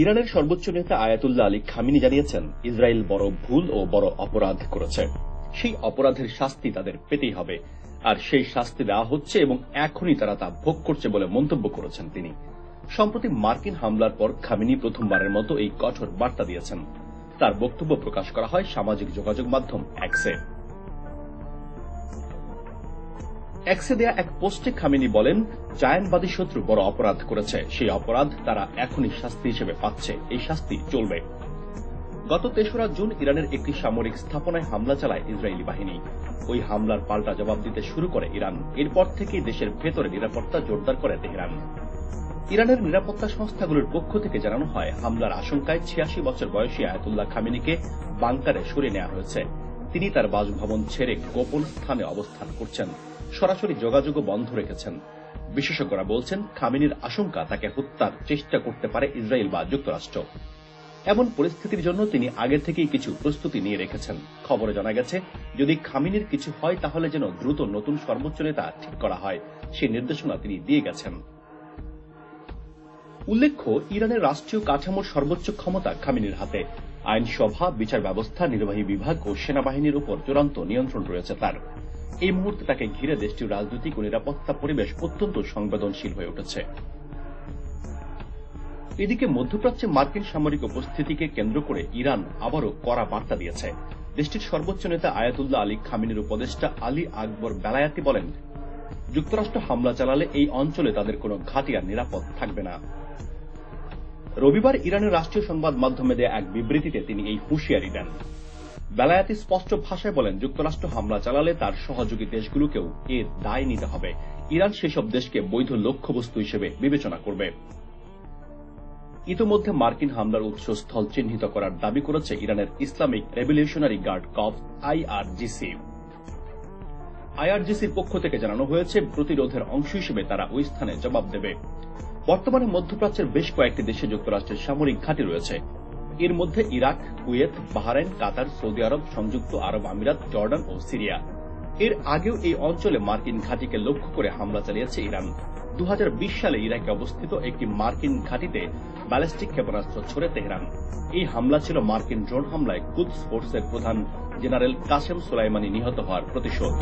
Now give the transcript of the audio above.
ইরানের সর্বোচ্চ নেতা আয়াতুল্লাহ আলী খামিনি জানিয়েছেন, ইসরায়েল বড় ভুল ও বড় অপরাধ করেছে। সেই অপরাধের শাস্তি তাদের পেতেই হবে। আর সেই শাস্তি দেওয়া হচ্ছে এবং এখনই তারা তা ভোগ করছে বলে মন্তব্য করেছেন তিনি। সম্প্রতি মার্কিন হামলার পর খামিনি প্রথমবারের মতো এই কঠোর বার্তা দিয়েছেন। তার বক্তব্য প্রকাশ করা হয় সামাজিক যোগাযোগ মাধ্যম এক্সে এক্সে দেয়া এক পোস্টে খামিনি বলেন জায়ানবাদী শত্রু বড় অপরাধ করেছে। সেই অপরাধ তারা এখনই শাস্তি হিসেবে পাচ্ছে। এই শাস্তি চলবে। গত তেসরা জুন ইরানের একটি সামরিক স্থাপনায় হামলা চালায় ইসরায়েলি বাহিনী। ওই হামলার পাল্টা জবাব দিতে শুরু করে ইরান। এরপর থেকেই দেশের ভেতরে নিরাপত্তা জোরদার করে তেহরান। ইরানের নিরাপত্তা সংস্থাগুলোর পক্ষ থেকে জানানো হয়, হামলার আশঙ্কায় ছিয়াশি বছর বয়সী আয়াতুল্লাহ খামিনিকে বাংকারে সরিয়ে নেওয়া হয়েছে। তিনি তার বাসভবন ছেড়ে গোপন স্থানে অবস্থান করছেন। সরাসরি যোগাযোগও বন্ধ রেখেছেন। বিশেষজ্ঞরা বলছেন, খামিনির আশঙ্কা তাকে হত্যার চেষ্টা করতে পারে ইসরায়েল বা যুক্তরাষ্ট্র। এমন পরিস্থিতির জন্য তিনি আগে থেকেই কিছু প্রস্তুতি নিয়ে রেখেছেন। খবরে জানা গেছে, যদি খামিনির কিছু হয় তাহলে যেন দ্রুত নতুন সর্বোচ্চ নেতা ঠিক করা হয়, সেই নির্দেশনা তিনি দিয়ে গেছেন। উল্লেখ্য, ইরানের রাষ্ট্রীয় কাঠামোর সর্বোচ্চ ক্ষমতা খামিনির হাতে। আইনসভা বিচার ব্যবস্থা নির্বাহী বিভাগ ও সেনাবাহিনীর উপর চূড়ান্ত নিয়ন্ত্রণ রয়েছে তার। এই মুহূর্তে তাকে ঘিরে দেশটির রাজনৈতিক ও নিরাপত্তা পরিবেশ অত্যন্ত সংবেদনশীল হয়ে উঠেছে। এদিকে মধ্যপ্রাচ্যে মার্কিন সামরিক উপস্থিতিকে কেন্দ্র করে ইরান আবারও কড়া বার্তা দিয়েছে। দেশটির সর্বোচ্চ নেতা আয়াতুল্লাহ আলী খামিনের উপদেষ্টা আলী আকবর বেলায়াতি বলেন, যুক্তরাষ্ট্র হামলা চালালে এই অঞ্চলে তাদের কোনো ঘাঁটি আর নিরাপদ থাকবে না। রবিবার ইরানের রাষ্ট্রীয় সংবাদ মাধ্যমে দেয়া এক বিবৃতিতে তিনি এই হুঁশিয়ারি দেন। বেলায়াতি স্পষ্ট ভাষায় বলেন, যুক্তরাষ্ট্র হামলা চালালে তার সহযোগী দেশগুলোকেও এর দায় নিতে হবে। ইরান সেসব দেশকে বৈধ লক্ষ্যবস্তু হিসেবে বিবেচনা করবে। ইতোমধ্যে মার্কিন হামলার উৎসস্থল চিহ্নিত করার দাবি করেছে ইরানের Islamic Revolutionary Guard Corps IRGC. আইআরজিসির পক্ষ থেকে জানানো হয়েছে, প্রতিরোধের অংশ হিসেবে তারা ওই স্থানে জবাব দেবে। বর্তমানে মধ্যপ্রাচ্যের বেশ কয়েকটি দেশে যুক্তরাষ্ট্রের সামরিক ঘাঁটি রয়েছে। এর মধ্যে Iraq, Kuwait, Bahrain, Qatar, Saudi আরব, সংযুক্ত আরব আমিরাত, জর্ডান ও সিরিয়া। এর আগেও এই অঞ্চলে মার্কিন ঘাঁটিকে লক্ষ্য করে হামলা চালিয়েছে ইরান। দু হাজার বিশ সালে ইরাকে অবস্থিত একটি মার্কিন ঘাঁটিতে ব্যালিস্টিক ক্ষেপণাস্ত্র ছড়ে তেহরান। এই হামলা ছিল মার্কিন ড্রোন হামলায় কুদস ফোর্সের প্রধান জেনারেল কাসেম সোলাইমানি নিহত হওয়ার প্রতিশোধ।